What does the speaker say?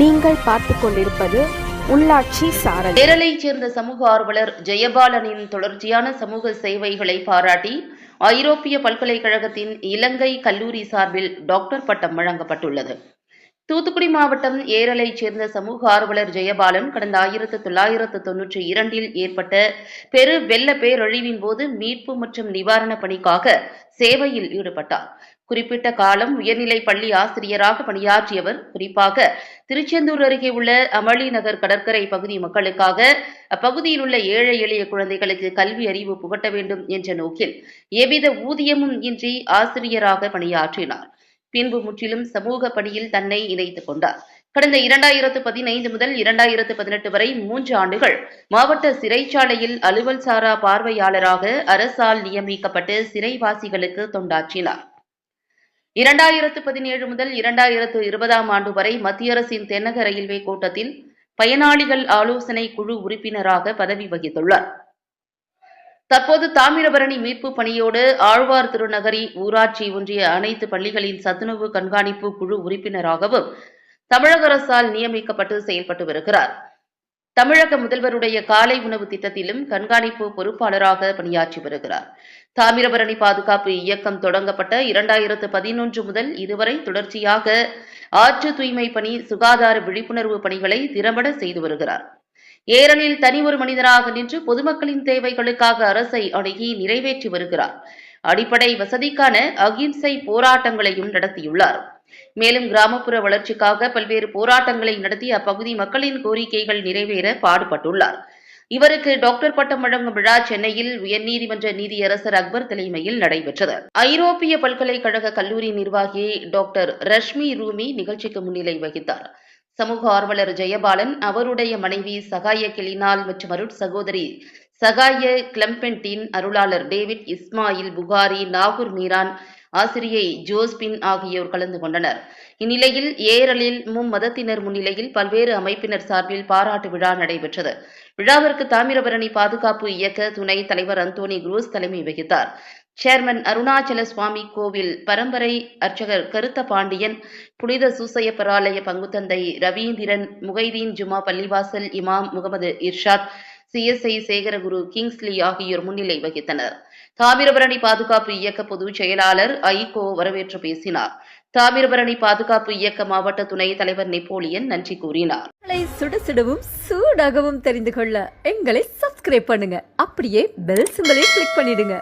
நீங்கள் பார்த்து கொண்டிருப்பது உள்ளாட்சி சாரல். கேரளைச் சேர்ந்த சமூக ஆர்வலர் ஜெயபாலனின் தொடர்ச்சியான சமூக சேவைகளை பாராட்டி ஐரோப்பிய பல்கலைக்கழகத்தின் இலங்கை கல்லூரி சார்பில் டாக்டர் பட்டம் வழங்கப்பட்டுள்ளது. தூத்துக்குடி மாவட்டம் ஏரலை சேர்ந்த சமூக ஆர்வலர் ஜெயபாலன் கடந்த ஆயிரத்து தொள்ளாயிரத்து தொன்னூற்றி இரண்டில் ஏற்பட்ட பெரு வெள்ள பேரழிவின் போது மீட்பு மற்றும் நிவாரணப் பணிக்காக சேவையில் ஈடுபட்டார். குறிப்பிட்ட காலம் உயர்நிலை பள்ளி ஆசிரியராக பணியாற்றியவர் குறிப்பாக திருச்செந்தூர் அருகே உள்ள அமளி நகர் கடற்கரை பகுதி மக்களுக்காக அப்பகுதியில் உள்ள ஏழை எளிய குழந்தைகளுக்கு கல்வி அறிவு புகட்ட வேண்டும் என்ற நோக்கில் எவ்வித ஊதியமும் இன்றி ஆசிரியராக பணியாற்றினார். பின்பு முற்றிலும் சமூக பணியில் தன்னை இணைத்துக் கொண்டார். கடந்த இரண்டாயிரத்து பதினைந்து முதல் இரண்டாயிரத்து பதினெட்டு வரை மூன்று ஆண்டுகள் மாவட்ட சிறைச்சாலையில் அலுவல் சாரா பார்வையாளராக அரசால் நியமிக்கப்பட்டு சிறைவாசிகளுக்கு தொண்டாற்றினார். இரண்டாயிரத்து பதினேழு முதல் இரண்டாயிரத்து இருபதாம் ஆண்டு வரை மத்திய அரசின் தென்னக ரயில்வே கூட்டத்தில் பயனாளிகள் ஆலோசனை குழு உறுப்பினராக பதவி வகித்துள்ளார். தற்போது தாமிரபரணி மீட்பு பணியோடு ஆழ்வார் திருநகரி ஊராட்சி ஒன்றிய அனைத்து பள்ளிகளின் சத்துணவு கண்காணிப்பு குழு உறுப்பினராகவும் தமிழக அரசால் நியமிக்கப்பட்டு செயல்பட்டு வருகிறார் தமிழக முதல்வருடைய காலை உணவு திட்டத்திலும் கண்காணிப்பு பொறுப்பாளராக பணியாற்றி வருகிறார் தாமிரபரணி பாதுகாப்பு இயக்கம் தொடங்கப்பட்ட இரண்டாயிரத்து பதினொன்று முதல் இதுவரை தொடர்ச்சியாக ஆற்று தூய்மை பணி சுகாதார விழிப்புணர்வு பணிகளை திறம்பட செய்து வருகிறார். ஏரலில் தனி ஒரு மனிதராக நின்று பொதுமக்களின் தேவைகளுக்காக அரசை அணுகி நிறைவேற்றி வருகிறார். அடிப்படை வசதிக்கான அகிம்சை போராட்டங்களையும் நடத்தியுள்ளார். மேலும் கிராமப்புற வளர்ச்சிக்காக பல்வேறு போராட்டங்களை நடத்தி அப்பகுதி மக்களின் கோரிக்கைகள் நிறைவேற பாடுபட்டுள்ளார். இவருக்கு டாக்டர் பட்டம் வழங்கும் விழா சென்னையில் உயர்நீதிமன்ற நீதியரசர் அக்பர் தலைமையில் நடைபெற்றது. ஐரோப்பிய பல்கலைக்கழக கல்லூரி நிர்வாகி டாக்டர் ரஷ்மி ரூமி நிகழ்ச்சிக்கு முன்னிலை வகித்தார். சமூக ஆர்வலர் ஜெயபாலன் அவருடைய மனைவி சகாய கிளினால் மற்றும் அருட் சகோதரி சகாய கிளம்பென்டின் அருளாளர் டேவிட் இஸ்மாயில் புகாரி நாகூர் மீரான் ஆசிரியை ஜோஸ்பின் ஆகியோர் கலந்து கொண்டனர். இந்நிலையில் ஏரலில் மும்மதத்தினர் முன்னிலையில் பல்வேறு அமைப்பினர் சார்பில் பாராட்டு விழா நடைபெற்றது. விழாவிற்கு தாமிரபரணி பாதுகாப்பு இயக்க துணை தலைவர் அந்தோனி குரூஸ் தலைமை வகித்தார். சேர்மன் அருணாச்சல சுவாமி கோவில் பரம்பரை அர்ச்சகர் கருத்த பாண்டியன் புனித சூசையப்பராலய பங்குத்தந்தை ரவீந்திரன் முகைதீன் ஜுமா பள்ளிவாசல் இமாம் முகமது இர்ஷாத் சிஎஸ்ஐ சேகரகுரு கிங்ஸ்லி ஆகியோர் முன்னிலை வகித்தனர். தாமிரபரணி பாதுகாப்பு இயக்க பொதுச் செயலாளர் ஐகோ வரவேற்று பேசினார். தாமிரபரணி பாதுகாப்பு இயக்க மாவட்ட துணைத் தலைவர் நெப்போலியன் நன்றி கூறினார். உங்களை சுட சுடவும் சூடாகவும் தெரிந்து கொள்ள எங்களை சப்ஸ்கிரைப் பண்ணுங்க. அப்படியே பெல் சிம்பலையும் கிளிக் பண்ணிடுங்க.